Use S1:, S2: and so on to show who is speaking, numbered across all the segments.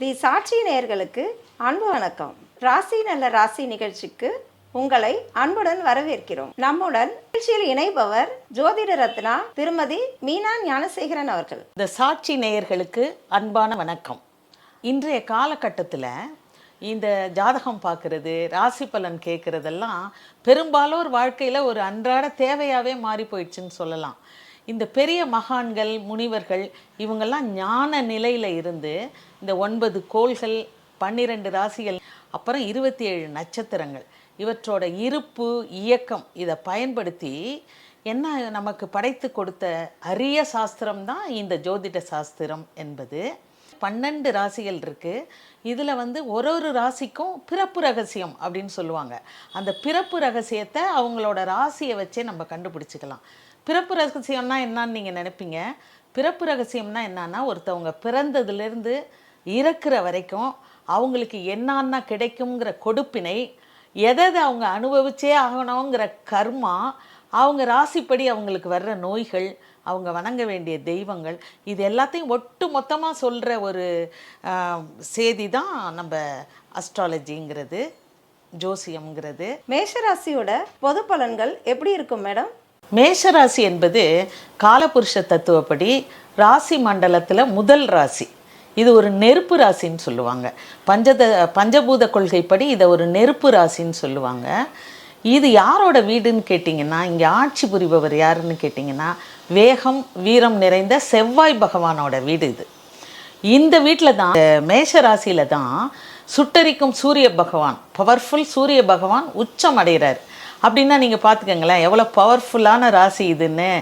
S1: தி சாட்சி நேயர்களுக்கு அன்பு வணக்கம். ராசி நல்ல ராசி நிகழ்ச்சிக்கு உங்களை அன்புடன் வரவேற்கிறோம். நம்முடன் நிகழ்ச்சியில் இணைபவர் ஜோதிட ரத்னா திருமதி மீனா ஞானசேகரன் அவர்கள்.
S2: இந்த சாட்சி நேயர்களுக்கு அன்பான வணக்கம். இன்றைய காலகட்டத்தில் இந்த ஜாதகம் பார்க்கறது ராசி பலன் கேட்குறதெல்லாம் பெரும்பாலோர் வாழ்க்கையில் ஒரு அன்றாட தேவையாகவே மாறி போயிடுச்சுன்னு சொல்லலாம். இந்த பெரிய மகான்கள் முனிவர்கள் இவங்கெல்லாம் ஞான நிலையில் இருந்து இந்த ஒன்பது கோள்கள் பன்னிரெண்டு ராசிகள் அப்புறம் இருபத்தி ஏழு நட்சத்திரங்கள். இவற்றோட இருப்பு இயக்கம் இதை பயன்படுத்தி என்ன நமக்கு படைத்து கொடுத்த அரிய சாஸ்திரம் தான் இந்த ஜோதிட சாஸ்திரம் என்பது. பன்னெண்டு ராசிகள் இருக்குது இதில் வந்து ஒரு ஒரு ராசிக்கும் பிறப்பு ரகசியம் அப்படின்னு சொல்லுவாங்க. அந்த பிறப்பு ரகசியத்தை அவங்களோட ராசியை வச்சே நம்ம கண்டுபிடிச்சிக்கலாம். பிறப்பு ரகசியம்னா என்னன்னு நீங்கள் நினைப்பீங்க. பிறப்பு ரகசியம்னா என்னன்னா ஒருத்தவங்க பிறந்ததுலேருந்து இறக்குற வரைக்கும் அவங்களுக்கு என்னன்னா கிடைக்குங்கிற கொடுப்பினை எதை அவங்க அனுபவிச்சே ஆகணுங்கிற கர்மா அவங்க ராசிப்படி அவங்களுக்கு வர்ற நோய்கள் அவங்க வணங்க வேண்டிய தெய்வங்கள் இது எல்லாத்தையும் ஒட்டு மொத்தமாக சொல்கிற ஒரு செய்தி தான் நம்ம அஸ்ட்ராலஜிங்கிறது ஜோசியம்ங்கிறது.
S1: மேஷராசியோட பொது பலன்கள் எப்படி இருக்கும் மேடம்?
S2: மேஷராசி என்பது காலபுருஷ தத்துவப்படி ராசி மண்டலத்தில் முதல் ராசி. இது ஒரு நெருப்பு ராசின்னு சொல்லுவாங்க. பஞ்சத பஞ்சபூத கொள்கைப்படி இதை ஒரு நெருப்பு ராசின்னு சொல்லுவாங்க. இது யாரோட வீடுன்னு கேட்டிங்கன்னா இங்கே ஆட்சி புரிபவர் யாருன்னு கேட்டிங்கன்னா வேகம் வீரம் நிறைந்த செவ்வாய் பகவானோட வீடு இது. இந்த வீட்டில் தான் மேஷ ராசியில தான் சுட்டரிக்கும் சூரிய பகவான் பவர்ஃபுல் சூரிய பகவான் உச்சம் அடைகிறார். அப்படின்னா நீங்கள் பார்த்துக்கங்களேன் எவ்வளோ பவர்ஃபுல்லான ராசி இதுன்னு.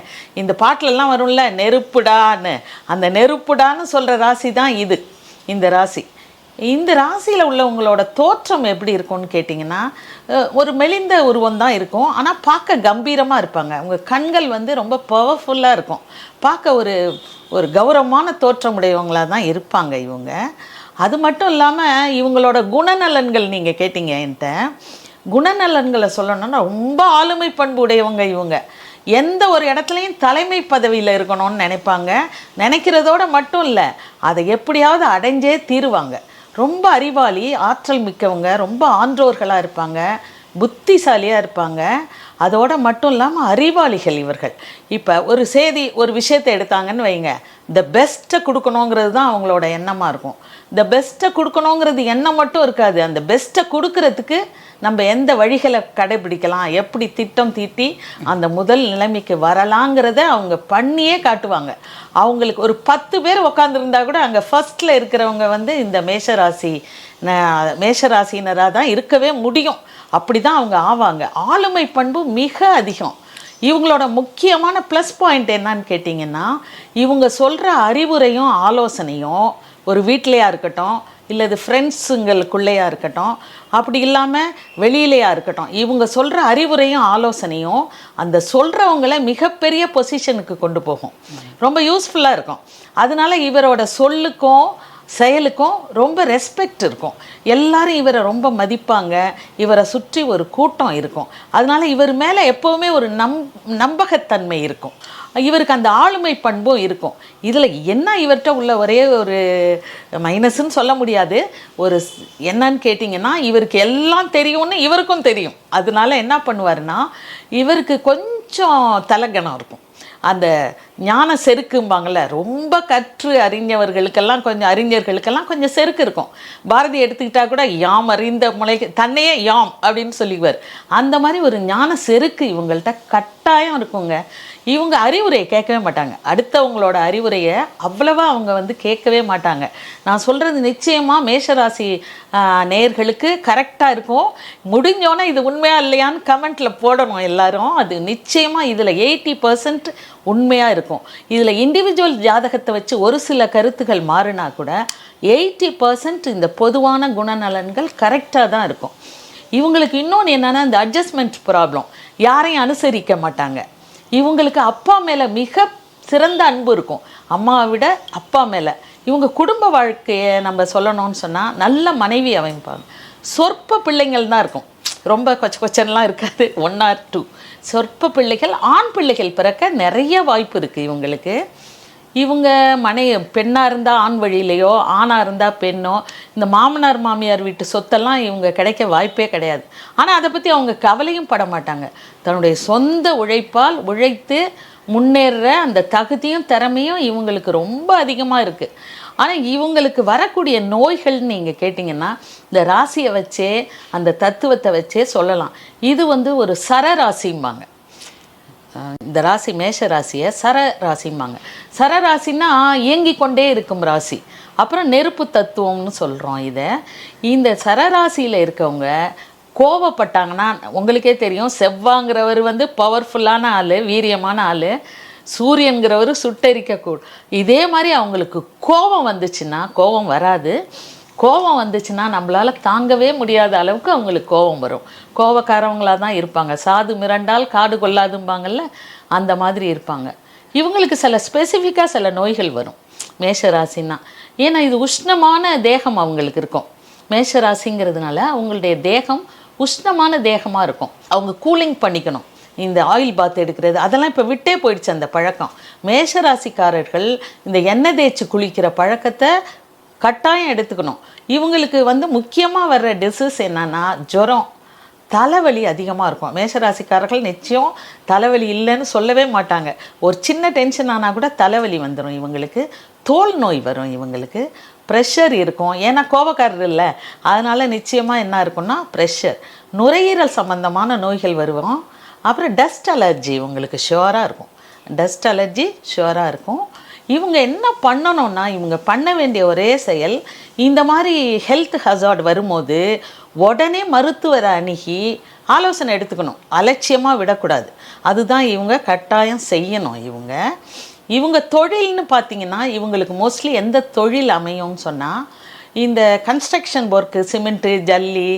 S2: இந்த பாட்டிலெல்லாம் வரும்ல நெருப்புடான்னு. அந்த நெருப்புடான்னு சொல்கிற ராசி தான் இது இந்த ராசி. இந்த ராசியில் உள்ளவங்களோட தோற்றம் எப்படி இருக்கும்னு கேட்டிங்கன்னா ஒரு மெலிந்த உருவம் தான் இருக்கும். ஆனால் பார்க்க கம்பீரமாக இருப்பாங்க. அவங்க கண்கள் வந்து ரொம்ப பவர்ஃபுல்லாக இருக்கும். பார்க்க ஒரு ஒரு கௌரவமான தோற்றம் உடையவங்களாக தான் இருப்பாங்க இவங்க. அது மட்டும் இல்லாமல் இவங்களோட குணநலன்கள் நீங்கள் கேட்டிங்க என்கிட்ட. குணநலன்களை சொல்லணும்னா ரொம்ப ஆளுமை பண்பு உடையவங்க இவங்க. எந்த ஒரு இடத்துலையும் தலைமை பதவியில் இருக்கணும்னு நினைப்பாங்க. நினைக்கிறதோட மட்டும் இல்லை அதை எப்படியாவது அடைஞ்சே தீருவாங்க. ரொம்ப அறிவாளி ஆற்றல் மிக்கவங்க ரொம்ப ஆன்றோர்களாக இருப்பாங்க புத்திசாலியாக இருப்பாங்க. அதோட மட்டும் இல்லாமல் அறிவாளிகள் இவர்கள். இப்போ ஒரு செய்தி ஒரு விஷயத்தை எடுத்தாங்கன்னு வைங்க. த பெஸ்ட்டை கொடுக்கணுங்கிறது தான் அவங்களோட எண்ணமாக இருக்கும். த பெஸ்ட்டை கொடுக்கணுங்கிறது எண்ணம் மட்டும் இருக்காது. அந்த பெஸ்ட்டை கொடுக்கறதுக்கு நம்ம எந்த வழிகளை கடைபிடிக்கலாம் எப்படி திட்டம் தீட்டி அந்த முதல் நிலைமைக்கு வரலாங்கிறத அவங்க பண்ணியே காட்டுவாங்க. அவங்களுக்கு ஒரு பத்து பேர் உட்காந்துருந்தா கூட அங்கே ஃபர்ஸ்ட்டில் இருக்கிறவங்க வந்து இந்த மேஷராசி மேஷராசினராக தான் இருக்கவே முடியும். அப்படி தான் அவங்க ஆவாங்க. ஆளுமை பண்பு மிக அதிகம். இவங்களோட முக்கியமான ப்ளஸ் பாயிண்ட் என்னன்னு கேட்டிங்கன்னா இவங்க சொல்கிற அறிவுரையும் ஆலோசனையும் ஒரு வீட்டிலையாக இருக்கட்டும் இல்லை இது ஃப்ரெண்ட்ஸுங்களுக்குள்ளேயா இருக்கட்டும் அப்படி இல்லாமல் வெளியிலையா இருக்கட்டும் இவங்க சொல்கிற அறிவுரையும் ஆலோசனையும் அந்த சொல்கிறவங்கள மிகப்பெரிய பொசிஷனுக்கு கொண்டு போகும். ரொம்ப யூஸ்ஃபுல்லாக இருக்கும். அதனால இவரோட சொல்லுக்கும் செயலுக்கும் ரொம்ப ரெஸ்பெக்ட் இருக்கும். எல்லாரும் இவரை ரொம்ப மதிப்பாங்க. இவரை சுற்றி ஒரு கூட்டம் இருக்கும். அதனால இவர் மேலே எப்போவுமே ஒரு நம் நம்பகத்தன்மை இருக்கும். இவருக்கு அந்த ஆளுமை பண்பும் இருக்கும். இதில் என்ன இவர்கிட்ட உள்ள ஒரே ஒரு மைனஸ்ன்னு சொல்ல முடியாது. ஒரு என்னன்னு கேட்டிங்கன்னா இவருக்கு எல்லாம் தெரியும்னு இவருக்கும் தெரியும். அதனால என்ன பண்ணுவாருன்னா இவருக்கு கொஞ்சம் தலகணம் இருக்கும். அந்த ஞான செருக்கும்பாங்கள்ல ரொம்ப கற்று அறிஞர்களுக்கெல்லாம் கொஞ்சம் அறிஞர்களுக்கெல்லாம் கொஞ்சம் செருக்கு இருக்கும். பாரதி எடுத்துக்கிட்டால் கூட யாம் அறிந்த முளை தன்னையே யாம் அப்படின்னு சொல்லிக்குவார். அந்த மாதிரி ஒரு ஞான செருக்கு இவங்கள்ட்ட கட்டாயம் இருக்குங்க. இவங்க அறிவுரையை கேட்கவே மாட்டாங்க. அடுத்தவங்களோட அறிவுரையை அவ்வளவா அவங்க வந்து கேட்கவே மாட்டாங்க. நான் சொல்கிறது நிச்சயமாக மேஷராசி நேர்களுக்கு கரெக்டாக இருக்கும். முடிஞ்சோன்னே இது உண்மையாக இல்லையான்னு கமெண்ட்டில் போடணும் எல்லாரும். அது நிச்சயமாக இதில் எயிட்டி பர்சன்ட் உண்மையாக இருக்கும். இதில் இண்டிவிஜுவல் ஜாதகத்தை வச்சு ஒரு சில கருத்துக்கள் மாறினா கூட எயிட்டி பர்சன்ட் இந்த பொதுவான குணநலன்கள் கரெக்டாக தான் இருக்கும். இவங்களுக்கு இன்னொன்று என்னென்னா இந்த அட்ஜஸ்ட்மெண்ட் ப்ராப்ளம் யாரையும் அனுசரிக்க மாட்டாங்க. இவங்களுக்கு அப்பா மேலே மிக சிறந்த அன்பு இருக்கும். அம்மாவை விட அப்பா மேலே. இவங்க குடும்ப வாழ்க்கையை நம்ம சொல்லணும்னு சொன்னால் நல்ல மனைவி அமைப்பாங்க. சொற்ப பிள்ளைங்கள் தான் இருக்கும். ரொம்ப கொச்ச கொச்சன்லாம் இருக்காது. ஒன் ஆர் டூ சொற்ப பிள்ளைகள் ஆண் பிள்ளைகள் பிறக்க நிறைய வாய்ப்பு இருக்குது இவங்களுக்கு. இவங்க மனை பெண்ணாக இருந்தால் ஆண் வழியிலையோ ஆணாக இருந்தால் பெண்ணோ இந்த மாமனார் மாமியார் வீட்டு சொத்தெல்லாம் இவங்க கிடைக்க வாய்ப்பே கிடையாது. ஆனால் அதை பற்றி அவங்க கவலையும் பட மாட்டாங்க. தன்னுடைய சொந்த உழைப்பால் உழைத்து முன்னேறுற அந்த தகுதியும் திறமையும் இவங்களுக்கு ரொம்ப அதிகமாக இருக்குது ஆனால் இவங்களுக்கு வரக்கூடிய நோய்கள்னு நீங்கள் கேட்டிங்கன்னா இந்த ராசியை வச்சே அந்த தத்துவத்தை வச்சே சொல்லலாம். இது வந்து ஒரு சரராசிம்பாங்க. ராசிம்பாங்க இந்த ராசி மேஷ ராசியை சர ராசிம்பாங்க. சர ராசின்னா இயங்கிக் கொண்டே இருக்கும் ராசி. அப்புறம் நெருப்பு தத்துவம்னு சொல்கிறோம் இதை. இந்த சரராசியில் இருக்கவங்க கோவப்பட்டாங்கன்னா உங்களுக்கே தெரியும் செவ்வாங்கிறவர் வந்து பவர்ஃபுல்லான ஆள் வீரியமான ஆள். சூரியன்கிறவர் சுட்டரிக்கக்கூடும் இதே மாதிரி அவங்களுக்கு கோபம் வந்துச்சுன்னா கோபம் வராது. கோபம் வந்துச்சுன்னா நம்மளால் தாங்கவே முடியாத அளவுக்கு அவங்களுக்கு கோபம் வரும். கோபக்காரவங்களாக தான் இருப்பாங்க. சாது மிரண்டால் காடு கொள்ளாதும்பாங்கல்ல அந்த மாதிரி இருப்பாங்க. இவங்களுக்கு சில ஸ்பெசிஃபிக்காக சில நோய்கள் வரும். மேஷராசின்னா. ஏன்னா இது உஷ்ணமான தேகம் அவங்களுக்கு இருக்கும். மேஷ ராசிங்கிறதுனால அவங்களுடைய தேகம் உஷ்ணமான தேகமாக இருக்கும். அவங்க கூலிங் பண்ணிக்கணும். இந்த ஆயில் பாத் எடுக்கிறது அதெல்லாம் இப்போ விட்டே போயிடுச்சு அந்த பழக்கம். மேஷ ராசிக்காரர்கள் இந்த எண்ணெய் தேய்ச்சி குளிக்கிற பழக்கத்தை கட்டாயம் எடுத்துக்கணும். இவங்களுக்கு வந்து முக்கியமாக வர்ற டிசீஸ் என்னென்னா ஜுரம். தலைவலி அதிகமாக இருக்கும். மேஷராசிக்காரர்கள் நிச்சயம் தலைவலி இல்லைன்னு சொல்லவே மாட்டாங்க. ஒரு சின்ன டென்ஷன் ஆனால் கூட தலைவலி வந்துடும் இவங்களுக்கு. தோல் நோய் வரும் இவங்களுக்கு. ப்ரெஷர் இருக்கும். ஏன்னா கோபக்காரர் இல்லை. அதனால் நிச்சயமாக என்ன இருக்கும்னா ப்ரெஷர் நுரையீரல் சம்பந்தமான நோய்கள் வருவோம். அப்புறம் டஸ்ட் அலர்ஜி இவங்களுக்கு ஷுவராக இருக்கும். டஸ்ட் அலர்ஜி ஷுவராக இருக்கும். இவங்க என்ன பண்ணணும்னா இவங்க பண்ண வேண்டிய ஒரே செயல் இந்த மாதிரி ஹெல்த் ஹசார்ட் வரும்போது உடனே மருத்துவரை அணுகி ஆலோசனை எடுத்துக்கணும். அலட்சியமாக விடக்கூடாது. அதுதான் இவங்க கட்டாயம் செய்யணும் இவங்க. இவங்க தொழில்னு பார்த்தீங்கன்னா இவங்களுக்கு மோஸ்ட்லி எந்த தொழில் அமையும்னு சொன்னால் இந்த கன்ஸ்ட்ரக்ஷன் ஒர்க்கு சிமெண்ட்டு ஜல்லி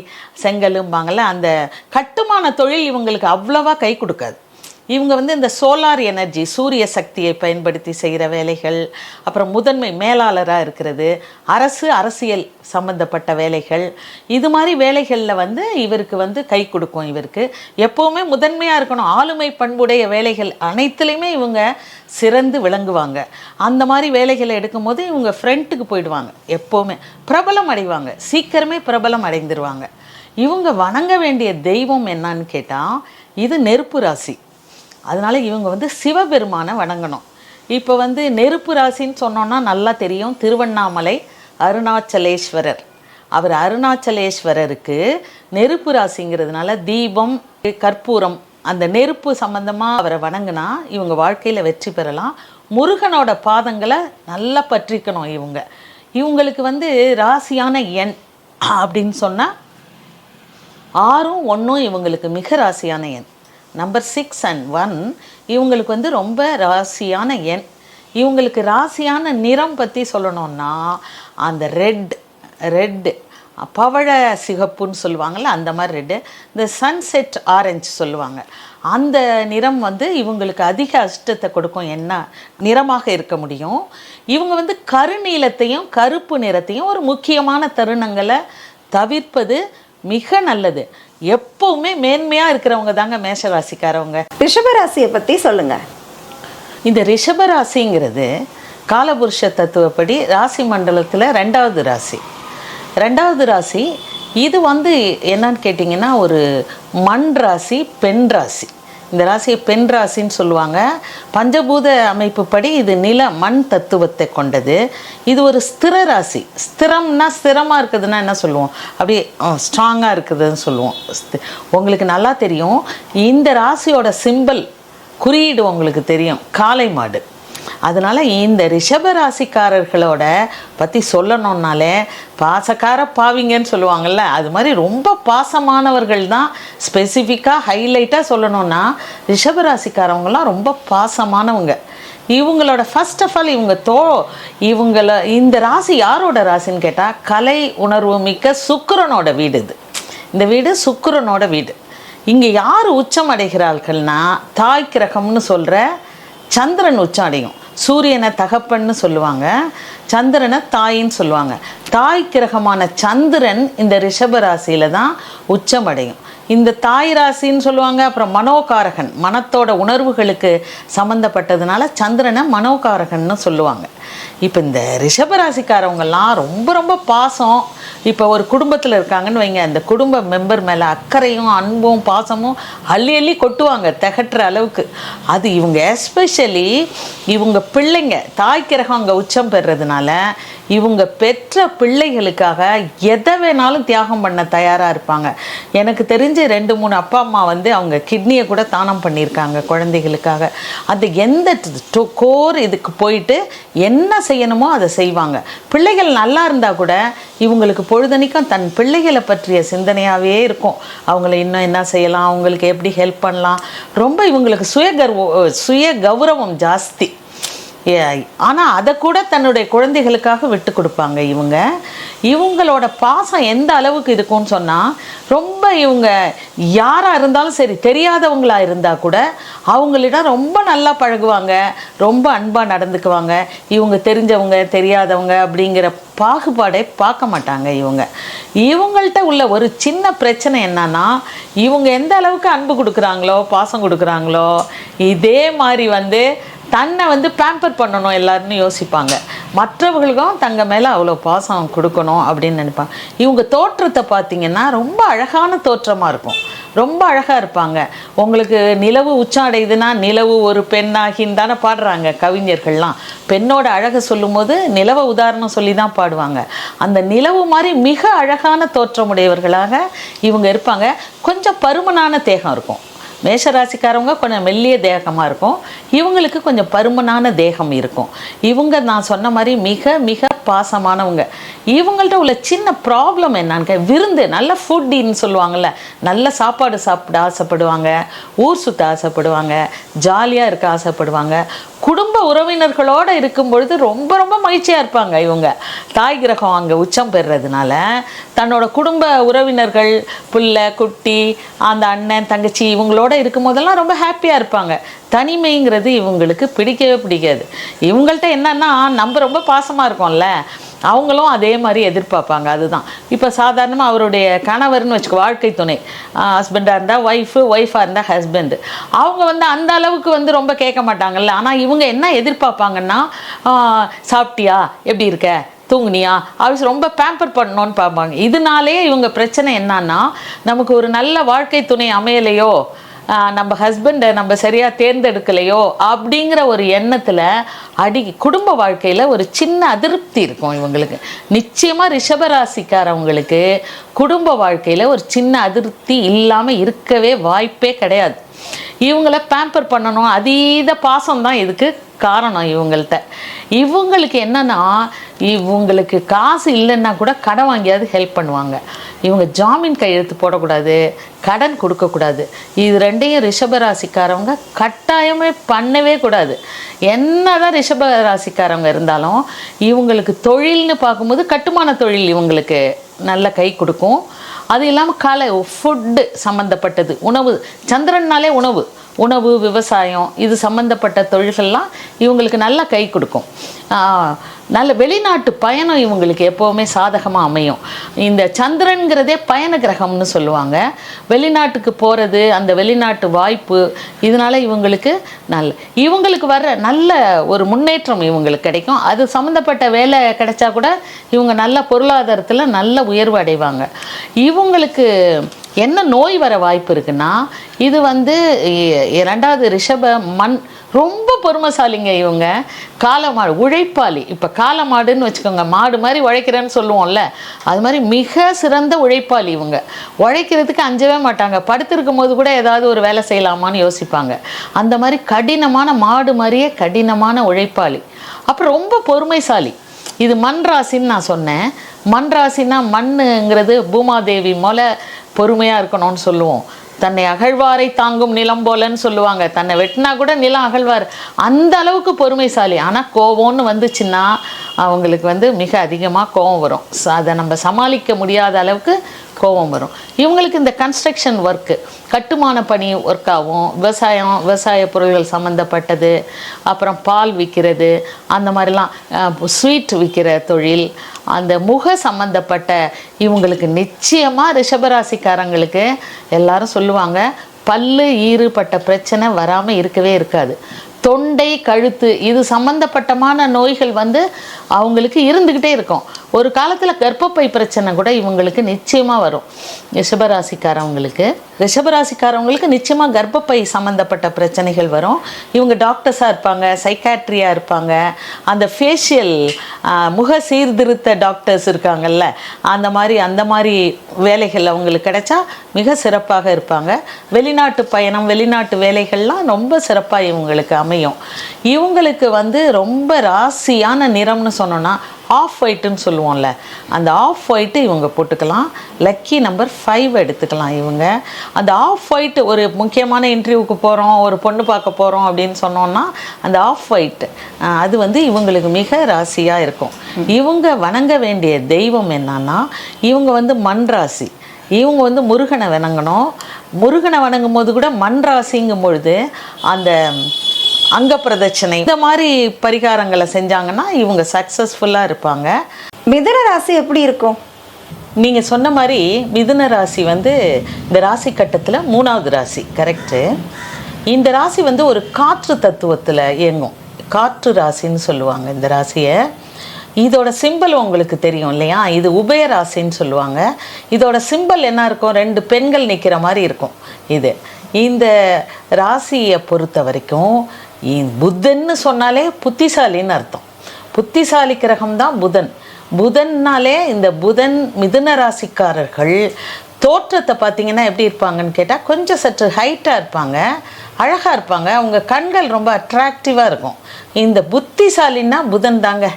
S2: செங்கலும்பாங்கள்ல அந்த கட்டுமான தொழில் இவங்களுக்கு அவ்வளவா கை கொடுக்காது. இவங்க வந்து இந்த சோலார் எனர்ஜி சூரிய சக்தியை பயன்படுத்தி செய்கிற வேலைகள் அப்புறம் முதன்மை மேலாளராக இருக்கிறது அரசு அரசியல் சம்பந்தப்பட்ட வேலைகள். இது மாதிரி வேலைகளில் வந்து இவருக்கு வந்து கை கொடுக்கும் இவருக்கு. எப்போவுமே முதன்மையாக இருக்கணும். ஆளுமை பண்புடைய வேலைகள் அனைத்துலேயுமே இவங்க சிறந்து விளங்குவாங்க. அந்த மாதிரி வேலைகளை எடுக்கும்போது இவங்க ஃப்ரண்ட்டுக்கு போயிடுவாங்க எப்போவுமே. பிரபலம் அடைவாங்க. சீக்கிரமே பிரபலம் அடைந்துருவாங்க. இவங்க வணங்க வேண்டிய தெய்வம் என்னன்னு கேட்டால் இது நெருப்பு ராசி. அதனால இவங்க வந்து சிவபெருமானை வணங்கணும். இப்போ வந்து நெருப்பு ராசின்னு சொன்னோன்னா நல்லா தெரியும். திருவண்ணாமலை அருணாச்சலேஸ்வரர். அவர் அருணாச்சலேஸ்வரருக்கு நெருப்பு ராசிங்கிறதுனால தீபம் கற்பூரம் அந்த நெருப்பு சம்மந்தமாக அவரை வணங்கினா இவங்க வாழ்க்கையில் வெற்றி பெறலாம். முருகனோட பாதங்களை நல்லா பற்றிக்கணும் இவங்க. இவங்களுக்கு வந்து ராசியான எண் அப்படின்னு சொன்னால் ஆறும் ஒன்றும் இவங்களுக்கு மிக ராசியான எண். நம்பர் சிக்ஸ் அண்ட் ஒன் இவங்களுக்கு வந்து ரொம்ப ராசியான எண். இவங்களுக்கு ராசியான நிறம் பற்றி சொல்லணும்னா அந்த ரெட் ரெட்டு பவழ சிகப்புன்னு சொல்லுவாங்கள்ல அந்த மாதிரி ரெட்டு இந்த சன்செட் ஆரஞ்சு சொல்லுவாங்க. அந்த நிறம் வந்து இவங்களுக்கு அதிக அஷ்டத்தை கொடுக்கும் என்ன நிறமாக இருக்க முடியும். இவங்க வந்து கருநீலத்தையும் கருப்பு நிறத்தையும் ஒரு முக்கியமான தருணங்களை தவிர்ப்பது மிக நல்லது. எப்பவுமே மேன்மையாக இருக்கிறவங்க தாங்க மேஷராசிக்காரவங்க.
S1: ரிஷபராசியை பற்றி சொல்லுங்க.
S2: இந்த ரிஷபராசிங்கிறது காலபுருஷ தத்துவப்படி ராசி மண்டலத்தில் ரெண்டாவது ராசி. ரெண்டாவது ராசி இது வந்து என்னன்னு கேட்டிங்கன்னா ஒரு மண் ராசி பெண் ராசி. இந்த ராசியை பெண் ராசின்னு சொல்லுவாங்க. பஞ்சபூத அமைப்புப்படி இது நில மண் தத்துவத்தை கொண்டது. இது ஒரு ஸ்திர ராசி. ஸ்திரம்னா ஸ்திரமாக இருக்குதுன்னா என்ன சொல்லுவோம்? அப்படியே ஸ்ட்ராங்காக இருக்குதுன்னு சொல்லுவோம். உங்களுக்கு நல்லா தெரியும். இந்த ராசியோட சிம்பல் குறியீடு உங்களுக்கு தெரியும். காளை மாடு. அதனால் இந்த ரிஷப ராசிக்காரர்களோட பற்றி சொல்லணுன்னாலே பாசக்கார பாவிங்கன்னு சொல்லுவாங்கள்ல அது மாதிரி ரொம்ப பாசமானவர்கள் தான் ஸ்பெசிஃபிக்காக ஹைலைட்டாக சொல்லணும்னா ரிஷப ராசிக்காரவங்களாம் ரொம்ப பாசமானவங்க. இவங்களோட ஃபர்ஸ்ட் ஆஃப் ஆல் இவங்க தோ இவங்கள இந்த ராசி யாரோட ராசின்னு கேட்டால் கலை உணர்வு மிக்க சுக்கரனோட வீடு இது. இந்த வீடு சுக்கரனோட வீடு. இங்கே யார் உச்சம் அடைகிறார்கள்னா தாய் கிரகம்னு சொல்கிற சந்திரன் உச்சம் அடையும் சூரியனை தகப்பன்னு சொல்லுவாங்க சந்திரனை தாயின்னு சொல்லுவாங்க. தாய் கிரகமான சந்திரன் இந்த ரிஷப ராசியில தான் உச்சம் அடையும் இந்த தாய் ராசின்னு சொல்லுவாங்க. அப்புறம் மனோகாரகன். மனத்தோட உணர்வுகளுக்கு சம்மந்தப்பட்டதுனால சந்திரனை மனோகாரகன்னு சொல்லுவாங்க. இப்போ இந்த ரிஷபராசிக்காரவங்கெல்லாம் ரொம்ப ரொம்ப பாசம். இப்போ ஒரு குடும்பத்தில் இருக்காங்கன்னு வைங்க. அந்த குடும்ப மெம்பர் மேலே அக்கறையும் அன்பும் பாசமும் அள்ளி அள்ளி கொட்டுவாங்க. திகட்டுற அளவுக்கு. அது இவங்க எஸ்பெஷலி இவங்க பிள்ளைங்க. தாய் கிரகம் அங்கே உச்சம் பெறுறதுனால இவங்க பெற்ற பிள்ளைகளுக்காக எதை வேணாலும் தியாகம் பண்ண தயாராக இருப்பாங்க. எனக்கு தெரிஞ்சு ரெண்டு மூணு அப்பா அம்மா வந்து அவங்க கிட்னியை கூட தானம் பண்ணியிருக்காங்க குழந்தைகளுக்காக. அது எந்த கோர் இதுக்கு போயிட்டு என்ன செய்யணுமோ அதை செய்வாங்க. பிள்ளைகள் நல்லா இருந்தால் கூட இவங்களுக்கு பொழுதனைக்கும் தன் பிள்ளைகளை பற்றிய சிந்தனையாகவே இருக்கும். அவங்கள இன்னும் என்ன செய்யலாம்? அவங்களுக்கு எப்படி ஹெல்ப் பண்ணலாம்? ரொம்ப இவங்களுக்கு சுய கர்வ சுய கௌரவம் ஜாஸ்தி. ஆனால் அதை கூட தன்னுடைய குழந்தைகளுக்காக விட்டு கொடுப்பாங்க இவங்க. இவங்களோட பாசம் எந்த அளவுக்கு இருக்கும்னு சொன்னால் ரொம்ப இவங்க யாராக இருந்தாலும் சரி தெரியாதவங்களா இருந்தால் கூட அவங்களிடம் ரொம்ப நல்லா பழகுவாங்க ரொம்ப அன்பாக நடந்துக்குவாங்க. இவங்க தெரிஞ்சவங்க தெரியாதவங்க அப்படிங்கிற பாகுபாடே பார்க்க மாட்டாங்க இவங்க. இவங்கள்ட்ட உள்ள ஒரு சின்ன பிரச்சனை என்னன்னா இவங்க எந்த அளவுக்கு அன்பு கொடுக்குறாங்களோ பாசம் கொடுக்குறாங்களோ இதே மாதிரி வந்து தன்னை வந்து பேம்பர் பண்ணணும் எல்லாருன்னு யோசிப்பாங்க. மற்றவர்களுக்கும் தங்க மேலே அவ்வளோ பாசம் கொடுக்கணும் அப்படின்னு நினைப்பாங்க. இவங்க தோற்றத்தை பார்த்தீங்கன்னா ரொம்ப அழகான தோற்றமாக இருக்கும். ரொம்ப அழகாக இருப்பாங்க. உங்களுக்கு நிலவு உச்சம் அடையுதுன்னா நிலவு ஒரு பெண்ணாகின்னு தானே பாடுறாங்க கவிஞர்கள்லாம். பெண்ணோட அழகை சொல்லும்போது நிலவை உதாரணம் சொல்லி தான் பாடுவாங்க. அந்த நிலவு மாதிரி மிக அழகான தோற்றமுடையவர்களாக இவங்க இருப்பாங்க. கொஞ்சம் பருமனான தேகம் இருக்கும். மேஷராசிக்காரவங்க கொஞ்சம் மெல்லிய தேகமாக இருக்கும். இவங்களுக்கு கொஞ்சம் பருமனான தேகம் இருக்கும். இவங்க நான் சொன்ன மாதிரி மிக மிக பாசமானவங்க. இவங்கள்ட்ட உள்ள சின்ன ப்ராப்ளம் என்னன்னு கே- விருந்து நல்ல ஃபுட்டின்னு சொல்லுவாங்கள்ல நல்ல சாப்பாடு சாப்பிட ஆசைப்படுவாங்க. ஊர் சுற்ற ஆசைப்படுவாங்க. ஜாலியாக இருக்க ஆசைப்படுவாங்க. குடும்ப உறவினர்களோடு இருக்கும் பொழுது ரொம்ப ரொம்ப மகிழ்ச்சியாக இருப்பாங்க இவங்க. தாய் கிரகம் அங்கே உச்சம் பெறுறதுனால தன்னோட குடும்ப உறவினர்கள் புள்ள குட்டி அந்த அண்ணன் தங்கச்சி இவங்களோட இருக்கும் போதெல்லாம் ரொம்ப ஹாப்பியாக இருப்பாங்க. தனிமைங்கிறது இவங்களுக்கு பிடிக்கவே பிடிக்காது. இவங்கள்ட்ட என்னன்னா நம்ம ரொம்ப பாசமாக இருக்கோம்ல அவங்களும் அதே மாதிரி எதிர்பார்ப்பாங்க அதுதான். இப்போ சாதாரணமாக அவருடைய கணவர்னு வச்சுக்கோ வாழ்க்கை துணை. ஹஸ்பண்டாக இருந்தால் ஒய்ஃபு ஒய்ஃபாக இருந்தால் ஹஸ்பண்டு அவங்க வந்து அந்த அளவுக்கு வந்து ரொம்ப கேட்க மாட்டாங்கல்ல. ஆனால் இவங்க என்ன எதிர்பார்ப்பாங்கன்னா சாப்பிட்டியா? எப்படி இருக்க? தூங்குனியா? அப்படி ரொம்ப பேம்பர் பண்ணணும்னு பார்ப்பாங்க. இதனாலே இவங்க பிரச்சனை என்னன்னா நமக்கு ஒரு நல்ல வாழ்க்கை துணை அமையலையோ நம்ம ஹஸ்பண்டை நம்ம சரியாக தேர்ந்தெடுக்கலையோ அப்படிங்கிற ஒரு எண்ணத்தில் அடி குடும்ப வாழ்க்கையில் ஒரு சின்ன அதிருப்தி இருக்கும் இவங்களுக்கு. நிச்சயமாக ரிஷபராசிக்காரவங்களுக்கு குடும்ப வாழ்க்கையில் ஒரு சின்ன அதிருப்தி இல்லாமல் இருக்கவே வாய்ப்பே கிடையாது. இவங்கள பேம்பர் பண்ணணும் அதீத பாசம் தான் இதுக்கு காரணம் இவங்கள்ட்ட. இவங்களுக்கு என்னன்னா இவங்களுக்கு காசு இல்லைன்னா கூட கடன் வாங்கியாவது ஹெல்ப் பண்ணுவாங்க. இவங்க ஜாமீன் கையெழுத்து போடக்கூடாது கடன் கொடுக்கக்கூடாது. இது ரெண்டையும் ரிஷபராசிக்காரவங்க கட்டாயமே பண்ணவே கூடாது. என்ன தான் ரிஷபராசிக்காரவங்க இருந்தாலும் இவங்களுக்கு தொழில்னு பார்க்கும்போது கட்டுமான தொழில் இவங்களுக்கு நல்ல கை கொடுக்கும். அது இல்லாமல் கலை ஃபுட்டு சம்மந்தப்பட்டது உணவு. சந்திரன்னாலே உணவு. உணவு விவசாயம் இது சம்மந்தப்பட்ட தொழில்கள்லாம் இவங்களுக்கு நல்லா கை கொடுக்கும். நல்ல வெளிநாட்டு பயணம் இவங்களுக்கு எப்போவுமே சாதகமாக அமையும். இந்த சந்திரன்கிறதே பயண கிரகம்னு சொல்லுவாங்க. வெளிநாட்டுக்கு போகிறது அந்த வெளிநாட்டு வாய்ப்பு இதனால இவங்களுக்கு நல்ல இவங்களுக்கு வர்ற நல்ல ஒரு முன்னேற்றம் இவங்களுக்கு கிடைக்கும். அது சம்மந்தப்பட்ட வேலை கிடைச்சா கூட இவங்க நல்ல பொருளாதாரத்தில் நல்ல உயர்வு அடைவாங்க. இவங்களுக்கு என்ன நோய் வர வாய்ப்பு இருக்குன்னா இது வந்து இரண்டாவது ரிஷப மண் ரொம்ப பொறுமைசாலிங்க இவங்க. காலமாடு உழைப்பாளி. இப்போ காலமாடுன்னு வச்சுக்கோங்க மாடு மாதிரி உழைக்கிறேன்னு சொல்லுவோம்ல அது மாதிரி மிக சிறந்த உழைப்பாளி இவங்க. உழைக்கிறதுக்கு அஞ்சவே மாட்டாங்க. படுத்திருக்கும் போது கூட ஏதாவது ஒரு வேலை செய்யலாமான்னு யோசிப்பாங்க. அந்த மாதிரி கடினமான மாடு மாதிரியே கடினமான உழைப்பாளி. அப்புறம் ரொம்ப பொறுமைசாலி. இது மண் ராசின்னு நான் சொன்னேன். மண்ராசின்னா மண்ணுங்கிறது பூமாதேவி போல பொறுமையாக இருக்கணும்னு சொல்லுவோம். தன்னை அகழ்வாரை தாங்கும் நிலம் போலன்னு சொல்லுவாங்க. தன்னை வெட்டினா கூட நிலம் அகழ்வார். அந்த அளவுக்கு பொறுமைசாலி. ஆனால் கோவம்னு வந்துச்சுன்னா அவங்களுக்கு வந்து மிக அதிகமாக கோவம் வரும். அதை நம்ம சமாளிக்க முடியாத அளவுக்கு கோபம் வரும். இவங்களுக்கு இந்த கன்ஸ்ட்ரக்ஷன் ஒர்க்கு கட்டுமான பணி ஒர்க்காகவும் விவசாயம் விவசாய பொருள்கள் சம்மந்தப்பட்டது அப்புறம் பால் விற்கிறது அந்த மாதிரிலாம் ஸ்வீட் விற்கிற தொழில் அந்த முக சம்மந்தப்பட்ட இவங்களுக்கு நிச்சயமாக ரிஷபராசிக்காரங்களுக்கு எல்லாரும் சொல்லுவாங்க பல்லு ஈறுபட்ட பிரச்சனை வராமல் இருக்கவே இருக்காது. தொண்டை கழுத்து இது சம்மந்தப்பட்டமான நோய்கள் வந்து அவங்களுக்கு இருந்துக்கிட்டே இருக்கும். ஒரு காலத்தில் கர்ப்பப்பை பிரச்சனை கூட இவங்களுக்கு நிச்சயமாக வரும். ரிஷபராசிக்காரவங்களுக்கு. ரிஷபராசிக்காரவங்களுக்கு நிச்சயமாக கர்ப்பப்பை சம்மந்தப்பட்ட பிரச்சனைகள் வரும். இவங்க டாக்டர்ஸாக இருப்பாங்க சைக்காட்ரியாக இருப்பாங்க. அந்த ஃபேஷியல் முக சீர்திருத்த டாக்டர்ஸ் இருக்காங்கல்ல அந்த மாதிரி அந்த மாதிரி வேலைகள் அவங்களுக்கு கிடைச்சா மிக சிறப்பாக இருப்பாங்க. வெளிநாட்டு பயணம் வெளிநாட்டு வேலைகள்லாம் ரொம்ப சிறப்பாக இவங்களுக்கு அமையும். இவங்களுக்கு வந்து ரொம்ப ராசியான நிறம்னு சொன்னோன்னா ஆஃப் ஒயிட்டுன்னு சொல்லுவோம்ல அந்த ஆஃப் ஒயிட்டு இவங்க போட்டுக்கலாம். லக்கி நம்பர் ஃபைவ் எடுத்துக்கலாம் இவங்க. அந்த ஆஃப் ஒயிட் ஒரு முக்கியமான இன்டர்வியூக்கு போகிறோம் ஒரு பொண்ணு பார்க்க போகிறோம் அப்படின்னு சொன்னோன்னா அந்த ஆஃப் ஒயிட் அது வந்து இவங்களுக்கு மிக ராசியாக இருக்கும். இவங்க வணங்க வேண்டிய தெய்வம் என்னன்னா இவங்க வந்து மண் ராசி. இவங்க வந்து முருகனை வணங்கணும். முருகனை வணங்கும் போது கூட மண் ராசிங்கும் பொழுது அந்த அங்க பிரதட்சணை இந்த மாதிரி பரிகாரங்களை செஞ்சாங்கன்னா இவங்க சக்ஸஸ்ஃபுல்லாக இருப்பாங்க.
S1: மிதுன ராசி எப்படி இருக்கும்?
S2: நீங்கள் சொன்ன மாதிரி மிதுன ராசி வந்து இந்த ராசி கட்டத்தில் மூணாவது ராசி கரெக்டு இந்த ராசி வந்து ஒரு காற்று தத்துவத்தில் இயங்கும். காற்று ராசின்னு சொல்லுவாங்க இந்த ராசியை. இதோட சிம்பல் உங்களுக்கு தெரியும் இல்லையா? இது உபய ராசின்னு சொல்லுவாங்க. இதோட சிம்பல் என்ன இருக்கும்? ரெண்டு பெண்கள் நிற்கிற மாதிரி இருக்கும். இது. இந்த ராசியை பொறுத்த வரைக்கும் புத்தன்னு புதன்னு சொன்னாலே புத்திசாலின்னு அர்த்தம். புத்திசாலி கிரகம் தான் புதன். புதன்னாலே இந்த புதன் மிதுன ராசிக்காரர்கள் தோற்றத்தை பார்த்தீங்கன்னா எப்படி இருப்பாங்கன்னு கேட்டால் கொஞ்சம் சற்று ஹைட்டாக இருப்பாங்க அழகாக இருப்பாங்க. அவங்க கண்கள் ரொம்ப அட்ராக்டிவாக இருக்கும். இந்த புத்திசாலின்னா புதன் தாங்க.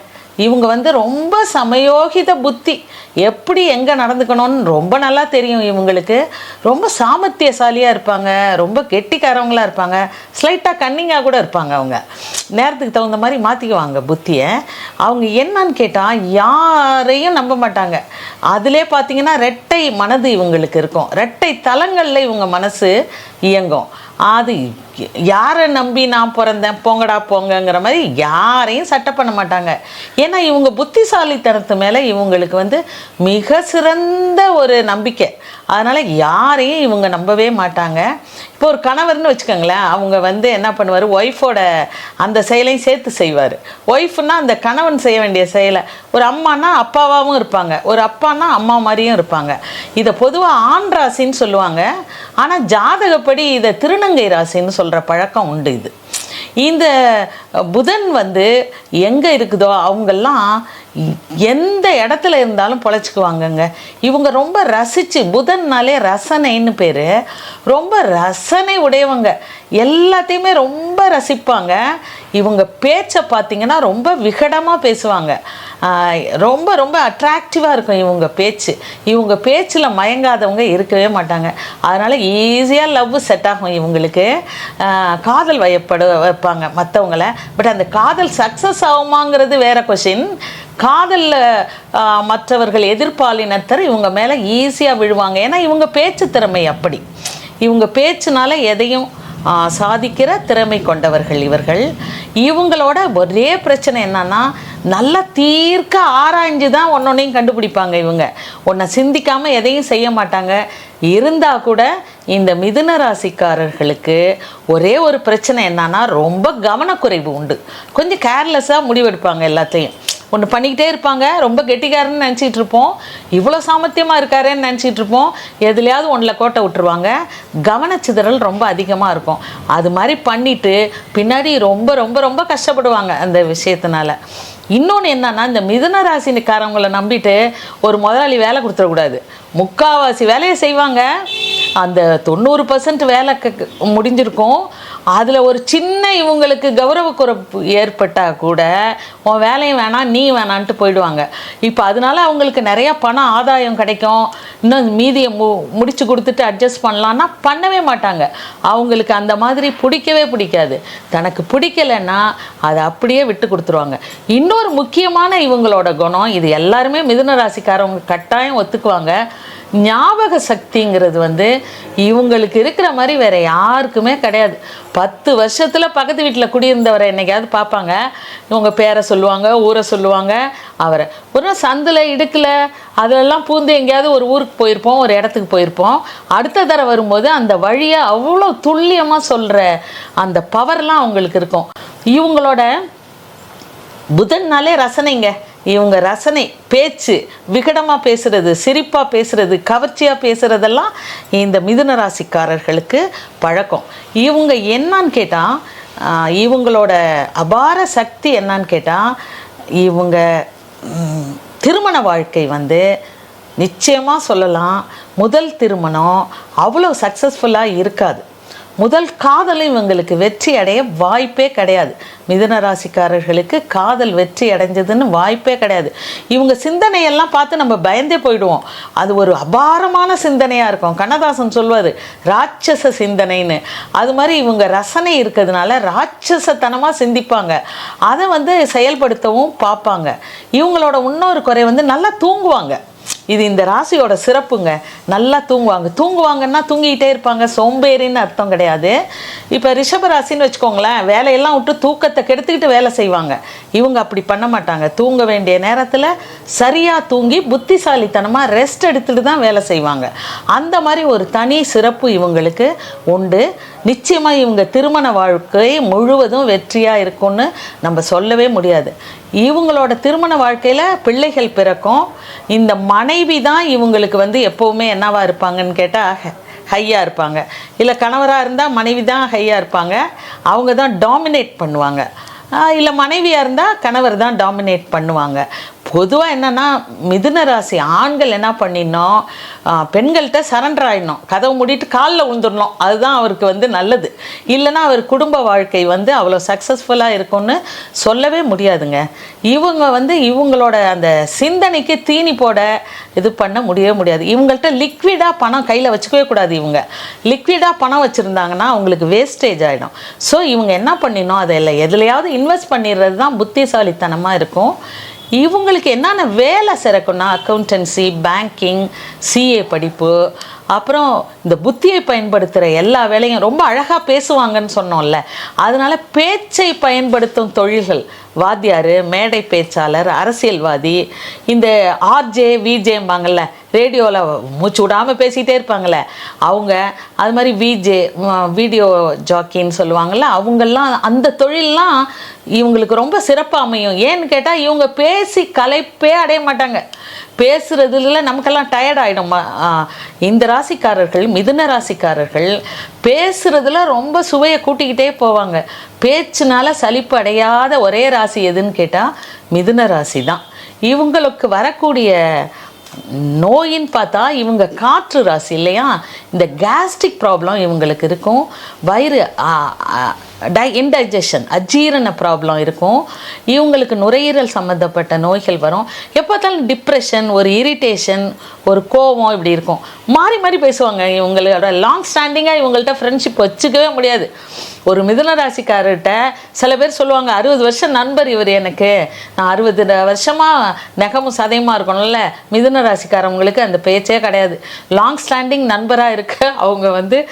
S2: இவங்க வந்து ரொம்ப சமயோகித புத்தி. எப்படி எங்கே நடந்துக்கணும்னு ரொம்ப நல்லா தெரியும் இவங்களுக்கு. ரொம்ப சாமர்த்தியசாலியாக இருப்பாங்க. ரொம்ப கெட்டிக்காரவங்களா இருப்பாங்க. ஸ்லைட்டாக கன்னிங்காக கூட இருப்பாங்க அவங்க. நேரத்துக்கு தகுந்த மாதிரி மாற்றிக்குவாங்க புத்தியை. அவங்க என்னன்னு கேட்டால் யாரையும் நம்ப மாட்டாங்க. அதிலே பார்த்தீங்கன்னா ரெட்டை மனது இவங்களுக்கு இருக்கும். ரெட்டை தலங்களில் இவங்க மனசு இயங்கும். அது யாரை நம்பி நான் பிறந்தேன்? போங்கடா போங்கங்கிற மாதிரி யாரையும் சட்டை பண்ண மாட்டாங்க. ஏன்னா இவங்க புத்திசாலித்தனத்து மேலே இவங்களுக்கு வந்து மிக சிறந்த ஒரு நம்பிக்கை. அதனால் யாரையும் இவங்க நம்பவே மாட்டாங்க. இப்போ ஒரு கணவர்னு வச்சுக்கோங்களேன் அவங்க வந்து என்ன பண்ணுவார்? ஒய்ஃபோட அந்த செயலையும் சேர்த்து செய்வார். ஒய்ஃப்னா அந்த கணவன் செய்ய வேண்டிய செயலை. ஒரு அம்மானா அப்பாவாகவும் இருப்பாங்க. ஒரு அப்பானா அம்மா மாதிரியும் இருப்பாங்க. இதை பொதுவாக ஆண் ராசின்னு சொல்லுவாங்க. ஆனால் ஜாதகப்படி இதை திருநங்கை ராசின்னு சொல்லுவாங்க சொல்கிற பழக்கம் உண்டு இது. இந்த புதன் வந்து எங்கே இருக்குதோ அவங்கெல்லாம் எந்த இடத்துல இருந்தாலும் பொழைச்சிக்குவாங்கங்க. இவங்க ரொம்ப ரசித்து புதன்னாலே ரசனைன்னு பேர். ரொம்ப ரசனை உடையவங்க. எல்லாத்தையுமே ரொம்ப ரசிப்பாங்க. இவங்க பேச்சை பார்த்தீங்கன்னா ரொம்ப விகடமாக பேசுவாங்க. ரொம்ப ரொம்ப அட்ராக்டிவாக இருக்கும் இவங்க பேச்சு. இவங்க பேச்சில் மயங்காதவங்க இருக்கவே மாட்டாங்க. அதனால் ஈஸியாக லவ் செட் ஆகும் இவங்களுக்கு. காதல் வயப்பட வைப்பாங்க மற்றவங்கள பட் அந்த காதல் சக்ஸஸ் ஆகுமாங்கிறது வேற கொஷின் காதலில் மற்றவர்கள் எதிர்பாலினத்தர் இவங்க மேலே ஈஸியாக விழுவாங்க. ஏன்னா இவங்க பேச்சு திறமை அப்படி. இவங்க பேச்சுனால எதையும் சாதிக்கிற திறமை கொண்டவர்கள் இவர்கள். இவங்களோட ஒரே பிரச்சனை என்னன்னா நல்லா தீர்க்க ஆராய்ஞ்சு தான் ஒன்னொன்னையும் கண்டுபிடிப்பாங்க இவங்க. ஒன்றை சிந்திக்காமல் எதையும் செய்ய மாட்டாங்க. இருந்தால் கூட இந்த மிதுன ராசிக்காரர்களுக்கு ஒரே ஒரு பிரச்சனை என்னன்னா ரொம்ப கவனக்குறைவு உண்டு. கொஞ்சம் கேர்லெஸ்ஸாக முடிவெடுப்பாங்க எல்லாத்தையும். ஒன்று பண்ணிக்கிட்டே இருப்பாங்க. ரொம்ப கெட்டிக்காரன்னு நினச்சிட்டு இருப்போம். இவ்வளோ சாமர்த்தியமாக இருக்காரேன்னு நினச்சிட்டு இருப்போம். எதுலையாவது ஒன்றில் கோட்டை விட்டுருவாங்க. கவனச்சிதறல் ரொம்ப அதிகமாக இருக்கும். அது மாதிரி பண்ணிவிட்டு பின்னாடி ரொம்ப ரொம்ப ரொம்ப கஷ்டப்படுவாங்க அந்த விஷயத்தினால. இன்னொன்று என்னன்னா இந்த மிதுன ராசினிக்காரவங்களை நம்பிட்டு ஒரு முதலாளி வேலை கொடுத்துடக்கூடாது. முக்காவாசி வேலையை செய்வாங்க. அந்த தொண்ணூறு பர்சன்ட் வேலை க- முடிஞ்சிருக்கும். அதில் ஒரு சின்ன இவங்களுக்கு கௌரவ குறைப்பு ஏற்பட்டால் கூட உன் வேலையும் வேணாம் நீ வேணான்ட்டு போயிடுவாங்க. இப்போ அதனால அவங்களுக்கு நிறையா பணம் ஆதாயம் கிடைக்கும். இன்னும் மீதியை மு முடிச்சு கொடுத்துட்டு அட்ஜஸ்ட் பண்ணலான்னா பண்ணவே மாட்டாங்க. அவங்களுக்கு அந்த மாதிரி பிடிக்கவே பிடிக்காது. தனக்கு பிடிக்கலைன்னா அதை அப்படியே விட்டு கொடுத்துருவாங்க. இன்னொரு முக்கியமான இவங்களோட குணம் இது எல்லாருமே மிதுன ராசிக்காரவங்க கட்டாயம் ஒத்துக்குவாங்க. ஞாபக சக்திங்கிறது வந்து இவங்களுக்கு இருக்கிற மாதிரி வேறு யாருக்குமே கிடையாது. பத்து வருஷத்தில் பக்கத்து வீட்டில் குடியிருந்தவரை என்னைக்காவது பார்ப்பாங்க. இவங்க பேரை சொல்லுவாங்க ஊரை சொல்லுவாங்க அவரை. ஒரு சந்தில் இடுக்கில் அதெல்லாம் பூந்து எங்கேயாவது ஒரு ஊருக்கு போயிருப்போம் ஒரு இடத்துக்கு போயிருப்போம். அடுத்த தடவை வரும்போது அந்த வழியை அவ்வளோ துல்லியமாக சொல்கிற அந்த பவர்லாம் அவங்களுக்கு இருக்கும். இவங்களோட புதன்னாலே ரசனைங்க. இவங்க ரசனை பேச்சு விகடமாக பேசுகிறது சிரிப்பாக பேசுகிறது கவர்ச்சியாக பேசுறதெல்லாம் இந்த மிதுன ராசிக்காரர்களுக்கு பழக்கம். இவங்க என்னன்னு கேட்டால் இவங்களோட அபார சக்தி என்னன்னு கேட்டால் இவங்க திருமண வாழ்க்கை வந்து நிச்சயமாக சொல்லலாம். முதல் திருமணம் அவ்வளோ சக்ஸஸ்ஃபுல்லாக இருக்காது. முதல் காதலும் இவங்களுக்கு வெற்றி அடைய வாய்ப்பே கிடையாது. மிதன ராசிக்காரர்களுக்கு காதல் வெற்றி அடைஞ்சதுன்னு வாய்ப்பே கிடையாது. இவங்க சிந்தனையெல்லாம் பார்த்து நம்ம பயந்தே போயிடுவோம். அது ஒரு அபாரமான சிந்தனையாக இருக்கும். கண்ணதாசன் சொல்வார் ராட்சச சிந்தனைன்னு. அது மாதிரி இவங்க ரசனை இருக்கிறதுனால ராட்சசத்தனமாக சிந்திப்பாங்க. அதை வந்து செயல்படுத்தவும் பார்ப்பாங்க. இவங்களோட இன்னொரு குறை வந்து நல்லா தூங்குவாங்க. இது இந்த ராசியோட சிறப்புங்க. நல்லா தூங்குவாங்க. தூங்குவாங்கன்னா தூங்கிக்கிட்டே இருப்பாங்க. சோம்பேறின்னு அர்த்தம் கிடையாது. இப்போ ரிஷபராசின்னு வச்சுக்கோங்களேன் வேலையெல்லாம் விட்டு தூக்கத்தை கெடுத்துக்கிட்டு வேலை செய்வாங்க. இவங்க அப்படி பண்ண மாட்டாங்க. தூங்க வேண்டிய நேரத்தில் சரியாக தூங்கி புத்திசாலித்தனமாக ரெஸ்ட் எடுத்துகிட்டு தான் வேலை செய்வாங்க. அந்த மாதிரி ஒரு தனி சிறப்பு இவங்களுக்கு உண்டு. நிச்சயமாக இவங்க திருமண வாழ்க்கை முழுவதும் வெற்றியாக இருக்கும்னு நம்ம சொல்லவே முடியாது. இவங்களோட திருமண வாழ்க்கையில் பிள்ளைகள் பிறக்கும். இந்த மனை மனைவி தான் இவங்களுக்கு வந்து எப்போவுமே என்னவா இருப்பாங்கன்னு கேட்டால் ஹையாக இருப்பாங்க. இல்லை கணவராக இருந்தால் மனைவி தான் ஹையாக இருப்பாங்க. அவங்க தான் டாமினேட் பண்ணுவாங்க. இல்லை மனைவியாக இருந்தால் கணவர் தான் டாமினேட் பண்ணுவாங்க. பொதுவாக என்னென்னா மிதுன ராசி ஆண்கள் என்ன பண்ணிடணும்? பெண்கள்கிட்ட சரண்டர் ஆகிடணும் கதவு மூடிட்டு காலில் விழுந்துடணும் அதுதான் அவருக்கு வந்து நல்லது. இல்லைன்னா அவர் குடும்ப வாழ்க்கை வந்து அவ்வளோ சக்ஸஸ்ஃபுல்லாக இருக்கும்னு சொல்லவே முடியாதுங்க. இவங்க வந்து இவங்களோட அந்த சிந்தனைக்கு தீனி போட இது பண்ண முடியவே முடியாது. இவங்கள்ட்ட லிக்விடாக பணம் கையில் வச்சுக்கவே கூடாது இவங்க. லிக்விடாக பணம் வச்சுருந்தாங்கன்னா அவங்களுக்கு வேஸ்டேஜ் ஆகிடும் ஸோ இவங்க என்ன பண்ணிடணும்? அதை இல்லை. எதுலையாவது இன்வெஸ்ட் பண்ணிடுறது தான் புத்திசாலித்தனமாக இருக்கும். இவங்களுக்கு என்னென்ன வேலை சிறக்கும்னா அக்கௌண்டன்சி பேங்கிங் சிஏ படிப்பு அப்புறம் இந்த புத்தியை பயன்படுத்துகிற எல்லா வேலையும் ரொம்ப அழகாக பேசுவாங்கன்னு சொன்னோம்ல. அதனால் பேச்சை பயன்படுத்தும் தொழில்கள் வாத்தியார் மேடை பேச்சாளர் அரசியல்வாதி இந்த ஆர்ஜே விஜேம்பாங்கள்ல ரேடியோவில் மூச்சு விடாமல் பேசிகிட்டே இருப்பாங்களே அவங்க அது மாதிரி விஜே வீடியோ ஜாக்கின்னு சொல்லுவாங்கள்ல அவங்கெல்லாம் அந்த தொழிலெலாம் இவங்களுக்கு ரொம்ப சிறப்பாக அமையும். ஏன்னு கேட்டால் இவங்க பேசி கலைப்பே அடைய மாட்டாங்க. பேசுகிறதுல நமக்கெல்லாம் டயர்ட் ஆகிடும் இந்த ராசிக்காரர்கள் மிதுன ராசிக்காரர்கள் பேசுறதுல ரொம்ப சுவையை கூட்டிக்கிட்டே போவாங்க. பேச்சுனால சலிப்பு அடையாத ஒரே ராசி எதுன்னு கேட்டால் மிதுன ராசி தான் இவங்களுக்கு வரக்கூடிய நோயின்னு பார்த்தா இவங்க காற்று ராசி இல்லையா? இந்த கேஸ்ட்ரிக் ப்ராப்ளம் இவங்களுக்கு இருக்கும். வயிறு டை இன்டைஜஷன் அஜீரண ப்ராப்ளம் இருக்கும். இவங்களுக்கு நுரையீரல் சம்மந்தப்பட்ட நோய்கள் வரும். எப்போத்தாலும் பார்த்தாலும் டிப்ரெஷன் ஒரு இரிட்டேஷன் ஒரு கோபம் இப்படி இருக்கும். மாறி மாறி பேசுவாங்க. இவங்களோட லாங் ஸ்டாண்டிங்காக இவங்கள்ட்ட ஃப்ரெண்ட்ஷிப் வச்சுக்கவே முடியாது. ஒரு மிதுன ராசிக்காரர்கிட்ட சில பேர் சொல்லுவாங்க அறுபது வருஷம் நண்பர் இவர் எனக்கு. நான் அறுபது வருஷமாக நெகமும் சதையுமா இருக்கணும்ல? மிதுன ராசிக்காரவங்களுக்கு அந்த பேச்சே கிடையாது. லாங் ஸ்டாண்டிங் நண்பராக இருக்க அவங்க வந்து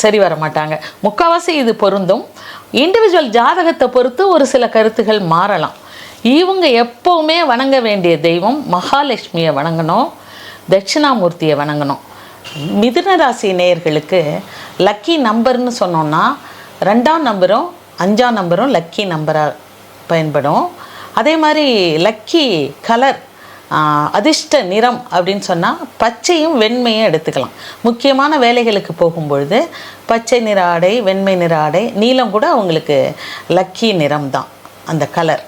S2: சரி வர மாட்டாங்க. முக்கால்வாசி இது பொருந்தும். இண்டிவிஜுவல் ஜாதகத்தை பொறுத்து ஒரு சில கருத்துகள் மாறலாம். இவங்க எப்போவுமே வணங்க வேண்டிய தெய்வம் மகாலட்சுமியை வணங்கணும் தட்சிணாமூர்த்தியை வணங்கணும். மிதுன ராசி நேயர்களுக்கு லக்கி நம்பர்னு சொன்னோன்னா ரெண்டாம் நம்பரும் அஞ்சாம் நம்பரும் லக்கி நம்பராக பயன்படும். அதே மாதிரி லக்கி கலர் அதிர்ஷ்ட நிறம் அப்படின்னு சொன்னால் பச்சையும் வெண்மையும் எடுத்துக்கலாம். முக்கியமான வேலைகளுக்கு போகும்பொழுது பச்சை நிற ஆடை வெண்மை நிற ஆடை நீளம் கூட அவங்களுக்கு லக்கி நிறம் தான் அந்த கலர்